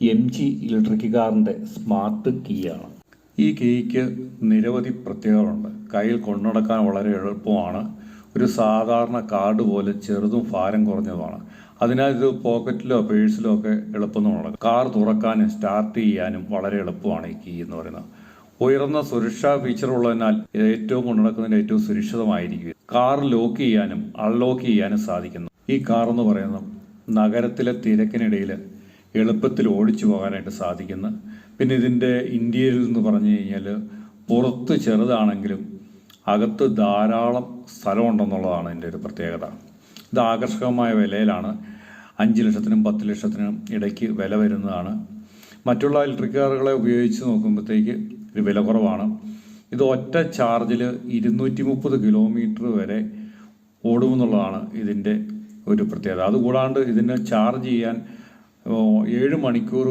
M G electric കാറിന്റെ smart key ആണ് ഈ കീക്ക് നിരവധി പ്രത്യേകതകളുണ്ട്. കയ്യിൽ കൊണ്ടുനടക്കാൻ വളരെ എളുപ്പമാണ്. ഒരു സാധാരണ കാർഡ് പോലെ ചെറുതും ഭാരം കുറഞ്ഞതുമാണ്. അതിനാൽ ഇത് പോക്കറ്റിലോ പേഴ്സിലോ ഒക്കെ എളുപ്പം നടക്കും കാർ തുറക്കാനും സ്റ്റാർട്ട് ചെയ്യാനും വളരെ എളുപ്പമാണ് ഈ കീ എന്ന് പറയുന്നത്. ഉയർന്ന സുരക്ഷാ ഫീച്ചർ ഉള്ളതിനാൽ ഇത് ഏറ്റവും കൊണ്ടുനടക്കുന്നതിന് ഏറ്റവും സുരക്ഷിതമായിരിക്കും. കാർ ലോക്ക് ചെയ്യാനും അൺലോക്ക് ചെയ്യാനും സാധിക്കുന്നു. ഈ കാർ എന്ന് പറയുന്നത് നഗരത്തിലെ തിരക്കിനിടയിൽ എളുപ്പത്തിൽ ഓടിച്ചു പോകാനായിട്ട് സാധിക്കുന്ന പിന്നെ ഇതിന്റെ ഇന്ത്യയിൽ എന്ന് പറഞ്ഞു കഴിഞ്ഞാൽ പുറത്ത് ചെറുതാണെങ്കിലും അകത്ത് ധാരാളം സ്ഥലമുണ്ടെന്നുള്ളതാണ് ഇതിന്റെ ഒരു പ്രത്യേകത. ഇത് ആകർഷകമായ വിലയിലാണ്. അഞ്ച് ലക്ഷത്തിനും പത്ത് ലക്ഷത്തിനും ഇടയ്ക്ക് വില വരുന്നതാണ്. മറ്റുള്ള ഇലക്ട്രിക് കാറുകളെ ഉപയോഗിച്ച് നോക്കുമ്പോഴത്തേക്ക് ഒരു വില കുറവാണ്. ഇത് ഒറ്റ ചാർജിൽ ഇരുന്നൂറ്റി മുപ്പത് കിലോമീറ്റർ വരെ ഓടുമെന്നുള്ളതാണ് ഇതിന്റെ ഒരു പ്രത്യേകത. അതുകൂടാണ്ട് ഇതിനെ ചാർജ് ചെയ്യാൻ ഏഴ് മണിക്കൂർ